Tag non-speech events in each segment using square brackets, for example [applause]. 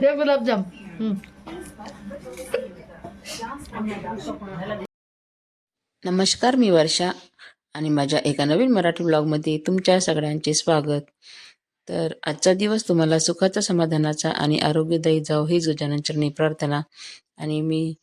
दे गुलाबजाम. नमस्कार मी वर्षा. आणि माझ्या एका नवीन मराठी ब्लॉगमध्ये तुमच्या सगळ्यांचे स्वागत. तर आजचा दिवस तुम्हाला सुखाचा समाधानाचा आणि आरोग्यदायी जाव ही गजाननचरणी प्रार्थना. आणि मी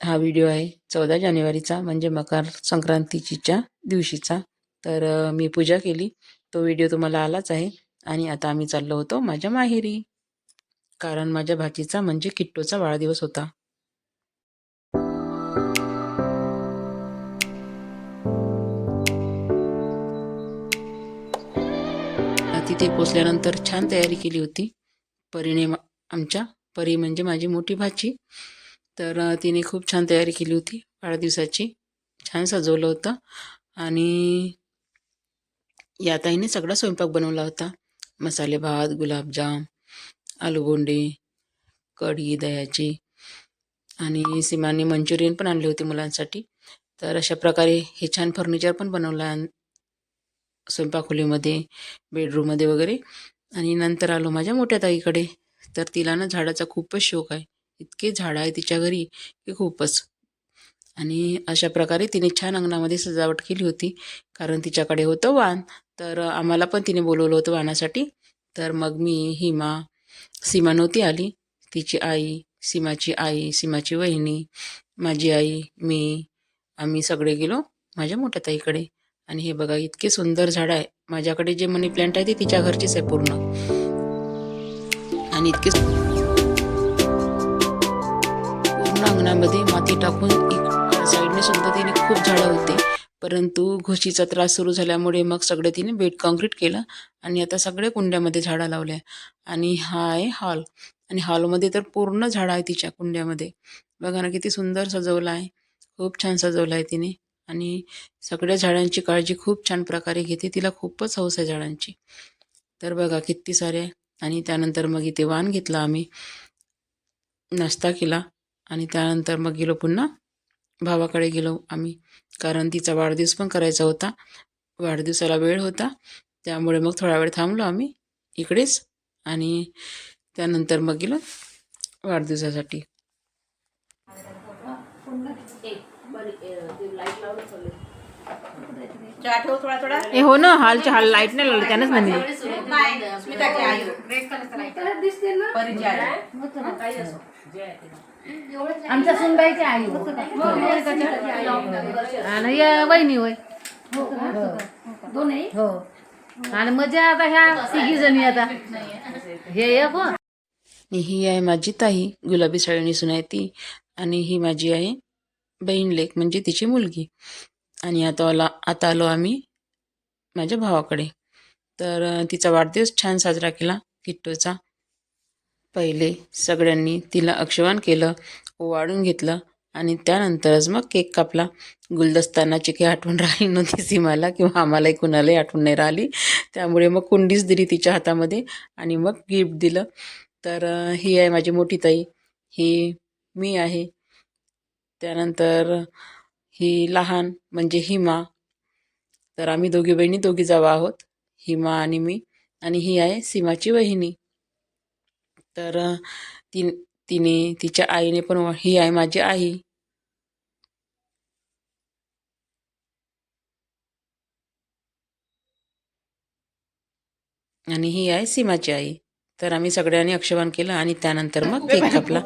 हा व्हिडिओ आहे चौदा जानेवारीचा म्हणजे मकर संक्रांतीच्या दिवशीचा. तर मी पूजा केली. तो व्हिडिओ तुम्हाला आलाच आहे. आणि आता आम्ही चाललो होतो माझ्या माहेरी. कारण माझ्या भाचीचा म्हणजे किट्टोचा वाढदिवस होता. तिथे पोचल्यानंतर छान तयारी केली होती. परीने मा- आमच्या परी म्हणजे माझी मोठी भाची. तर तिने खूप छान तयारी केली होती. वाढदिवसाची छान सजवलं होतं. आणि या ताईने सगळा स्वयंपाक बनवला होता. मसाले भात गुलाबजाम आलूगोंडे कढी दह्याची आणि सीमाने मंचुरियन पण आणले होते मुलांसाठी. तर अशा प्रकारे हे छान फर्निचर पण बनवलं स्वयंपाकखोलीमध्ये बेडरूममध्ये वगैरे. आणि नंतर आलो माझ्या मोठ्या ताईकडे. तर तिला ना झाडाचा खूपच शौक आहे. इतके झाडं आहे तिच्या घरी की खूपच. आणि अशा प्रकारे तिने छान अंगणामध्ये सजावट केली होती. कारण तिच्याकडे होतं वाण. तर आम्हाला पण तिने बोलवलं होतं वाणासाठी. तर मग मी हिमा सीमा नव्हती आली. तिची आई सीमाची आई सीमाची वहिनी माझी आई मी आम्ही सगळे गेलो माझ्या मोठ्या ताईकडे. आणि हे बघा इतके सुंदर झाड आहे. माझ्याकडे जे मनी प्लांट आहे ते तिच्या घरचीच आहे पूर्ण. आणि इतके पूर्ण अंगणामध्ये माती टाकून एक साईडने सुद्धा तिने खूप झाडं होते. परंतु घुशीचा त्रास सुरू झाल्यामुळे मग सगळे तिने बेड कॉन्क्रीट केलं आणि आता सगळे कुंड्यामध्ये झाडं लावल्या. आणि हा आहे हॉल. आणि हॉलमध्ये तर पूर्ण झाडं आहे तिच्या कुंड्यामध्ये. बघा ना किती सुंदर सजवलं आहे. खूप छान सजवलं आहे तिने. आणि सगळ्या झाडांची काळजी खूप छान प्रकारे घेते. तिला खूपच हौस आहे झाडांची. तर बघा किती सारे आणि त्यानंतर मग इथे वाण घेतला आम्ही. नाश्ता केला. आणि त्यानंतर मग गेलो पुन्हा भावाकडे गेलो आम्ही. कारण तिचा वाढदिवस पण करायचा होता. वाढदिवसाला वेळ होता. त्यामुळे मग थोडा वेळ थांबलो आम्ही. इकडेच. आणि त्यानंतर मग गेलो वाढदिवसासाठी. ए हो ना हालच्या हाल लाइट नाही लावली त्यानंच नाही आमच्या सुनबाईची आई हो. आणि या वहिनी होय. हो. आणि मजा आता ह्या तिघी जणी आता. हे एक हो ही आहे माझी ताई गुलाबी साडी नेसून आहे ती आणि ही माझी आहे बहीण लेक म्हणजे तिची मुलगी. आणि आता आला आता आलो आम्ही माझ्या भावाकडे. तर तिचा वाढदिवस छान साजरा केला किट्टूचा. पहिले सगळ्यांनी तिला अक्षवान केलं वाढून घेतलं आणि त्यानंतरच मग केक कापला. गुलदस्तानाची काही आठवण राहिली नव्हती सीमाला किंवा आम्हालाही कुणालाही आठवण नाही राहिली. त्यामुळे मग कुंडीच दिली तिच्या हातामध्ये आणि मग गिफ्ट दिलं. तर ही आहे माझी मोठी ताई. ही मी आहे. त्यानंतर ही लहान म्हणजे हिमा. तर आम्ही दोघी बहिणी दोघी जावं आहोत हिमा आणि मी. आणि ही आहे सीमाची वहिनी. तर ती तिने तिच्या आईने पण ही आहे माझी आई. आणि ही आहे सीमाची आई. तर आम्ही सगळ्यांनी अक्षवान केलं आणि त्यानंतर मग केक कापला.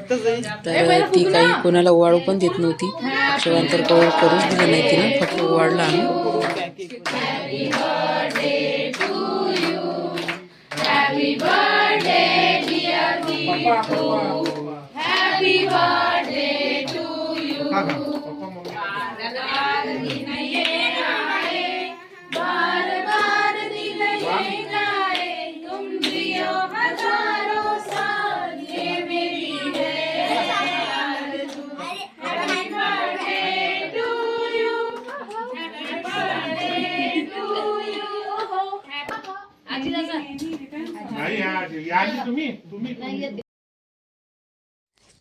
तर ती काही कोणाला ओवाळू पण देत नव्हती. अक्षवान तर कवर करूच दिलं नाही तिनं फक्त ओवाळला आम्ही.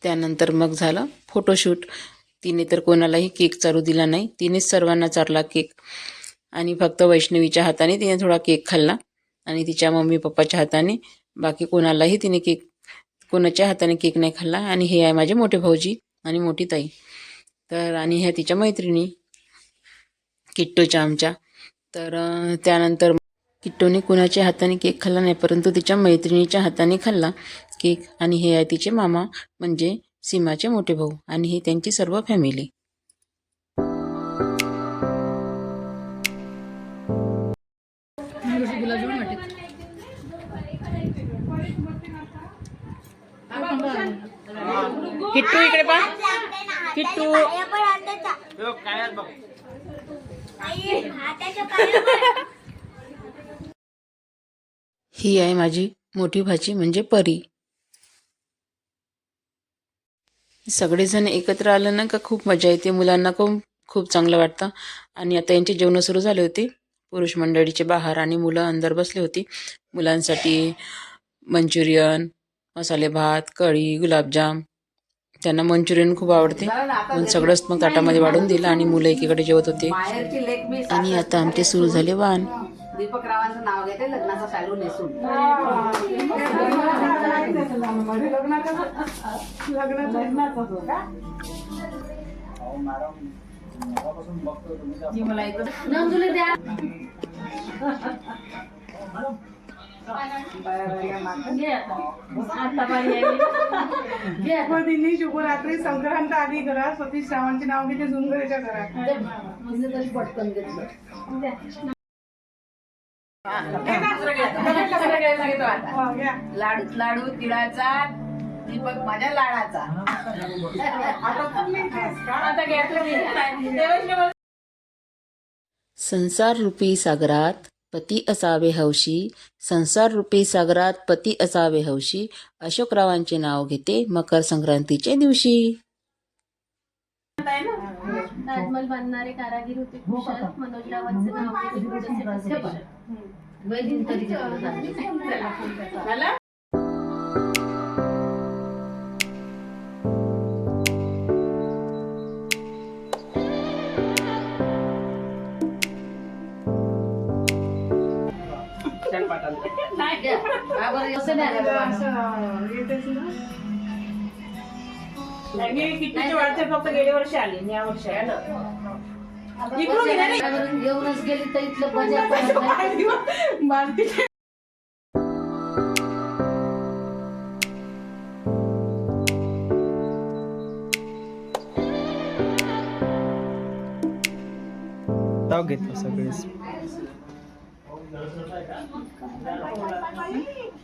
त्यानंतर मग झालं फोटोशूट तिने तर कोणालाही केक चालू दिला नाही. तिनेच सर्वांना चारला केक आणि फक्त वैष्णवीच्या हाताने तिने थोडा केक खाल्ला. आणि तिच्या मम्मी पप्पाच्या हाताने. बाकी कोणालाही तिने केक कोणाच्या हाताने केक नाही खाल्ला. आणि हे आहे माझे मोठे भाऊजी आणि मोठी ताई. तर आणि ह्या तिच्या मैत्रिणी किट्टूच्या आमच्या. तर त्यानंतर किट्टूने कुणाच्या हाताने केक खाल्ला नाही परंतु तिच्या मैत्रिणीच्या हाताने खाल्ला केक. आणि हे आहे तिचे मामा म्हणजे सीमाचे मोठे भाऊ. आणि ही त्यांची सर्व फॅमिली. किट्टू इकडे पा. किट्टू. ही आहे माझी मोठी भाची म्हणजे परी. सगळेजण एकत्र आलं ना का खूप मजा येते मुलांना खूप खूप चांगलं वाटतं. आणि आता यांचे जेवणं सुरू झाले होते. पुरुष मंडळीचे बाहेर आणि मुलं अंदर बसली होती. मुलांसाठी मंचुरियन मसाले भात कढी गुलाबजाम. त्यांना मंचुरियन खूप आवडते. म्हणून सगळंच मग ताटामध्ये वाढून दिलं आणि मुलं एकीकडे जेवत होते. आणि आता आमचे सुरू झाले वाण. दीपक रावांचं नाव घेते लग्नाचा सॅलून नेसून नंदुले द्या. दिनी शुभरात्री संक्रांत आली घरात सतीश रावांचे नाव घेते झुंगरेच्या घरात. पटकन घेतलं. लाडू लाडू तिळाचा दीपक माझ्या लाडाचा संसार रूपी सागरात पती असावे हौशी संसार रूपी सागरात पती असावे हौशी. अशोकरावांचे नाव घेते मकर संक्रांतीचे दिवशी. ताजमहल बांधणारे कारागीर होते कुशल नाव गुरुदत्त कुशल. का बरं असं नाही. आलं? असं येतेच ना. मी किट्टूच्या वाढच्या फक्त गेल्या वर्षी आली या वर्षी आहे ना इकडून ये ना रे. का बरं घेऊनच गेली तर इथलं [laughs] नाही. ताव घेतलं सगळेच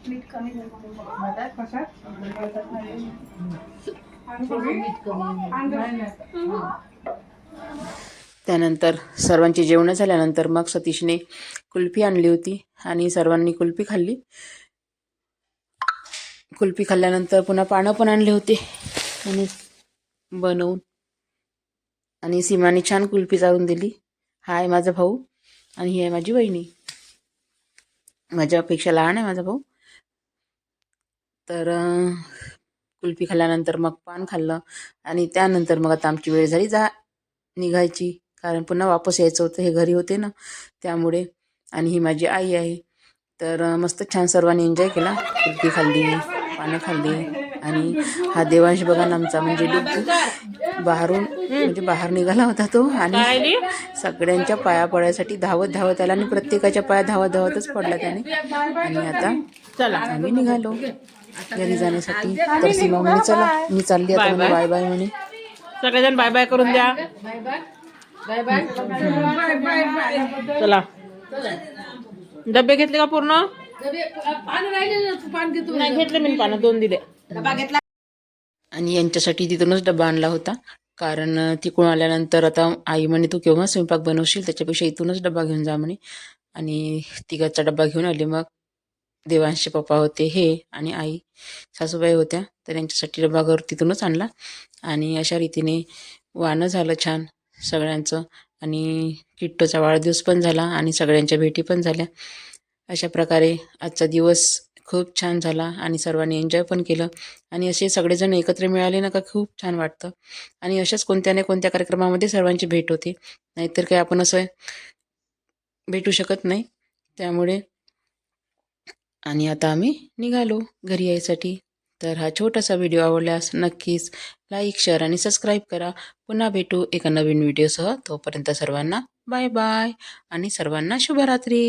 मीठ कमी त्यानंतर सर्वांची जेवणं झाल्यानंतर मग सतीशने कुल्फी आणली होती आणि सर्वांनी कुल्फी खाल्ली. कुल्फी खाल्ल्यानंतर पुन्हा पानं पण आणले होते आणि बनवून. आणि सीमाने छान कुल्फी चालून दिली. हा आहे माझा भाऊ आणि ही आहे माझी वहिनी. माझ्यापेक्षा लहान आहे माझा भाऊ. तर कुल्फी खाल्ल्यानंतर मग पान खाल्लं आणि त्यानंतर मग आता आमची वेळ झाली जा निघायची. कारण पुन्हा वापस यायचं होतं हे घरी होते ना त्यामुळे. आणि ही माझी आई आहे. तर मस्त छान सर्वांनी एन्जॉय केला. कुल्फी खाल्ली पानं खाल्ली. आणि हा देवांश बघा ना आमचा म्हणजे बाहेरून म्हणजे बाहेर निघाला होता तो आणि सगळ्यांच्या पाया पडायसाठी धावत धावत आला आणि प्रत्येकाच्या पाया धावत धावतच पडला त्याने. आणि आता चला. आम्ही निघालो. घरी जाण्यासाठी. तर सीमा म्हणे चला मी चालली आता म्हणे बाय. बाय म्हणे. सगळेजण बाय बाय करून द्या. बाय बाय बाय बाय चला. डबे घेतले का पूर्ण? पान राहिले ना तू पान घेतो. नाही घेतले मी पानं दोन दिले. आणि यांच्यासाठी तिथूनच डबा आणला होता. कारण तिकडून आल्यानंतर आता आई म्हणे तू केव्हा स्वयंपाक बनवशील? त्याच्यापेक्षा इथूनच डबा घेऊन जा म्हणे. आणि तिघाचा डबा घेऊन आले. मग देवांशचे पप्पा होते हे आणि आई. सासूबाई होत्या. तर यांच्यासाठी डबा घर तिथूनच आणला. आणि अशा रीतीने वाणं झालं छान सगळ्यांचं. आणि किट्टोचा वाढदिवस पण झाला आणि सगळ्यांच्या भेटी पण झाल्या. अशा प्रकारे आजचा दिवस खूप छान झाला आणि सर्वांनी एन्जॉय पण केलं. आणि असे सगळेजण एकत्र मिळाले ना का खूप छान वाटतं. आणि अशाच कोणत्या ना कोणत्या कार्यक्रमामध्ये सर्वांची भेट होते. नाहीतर काही आपण असं भेटू शकत नाही. त्यामुळे आणि आता आम्ही निघालो घरी यायसाठी. तर हा छोटासा व्हिडिओ आवडल्यास नक्कीच लाईक शेअर आणि सबस्क्राईब करा. पुन्हा भेटू एका नवीन व्हिडिओसह तोपर्यंत सर्वांना बाय बाय आणि सर्वांना शुभरात्री.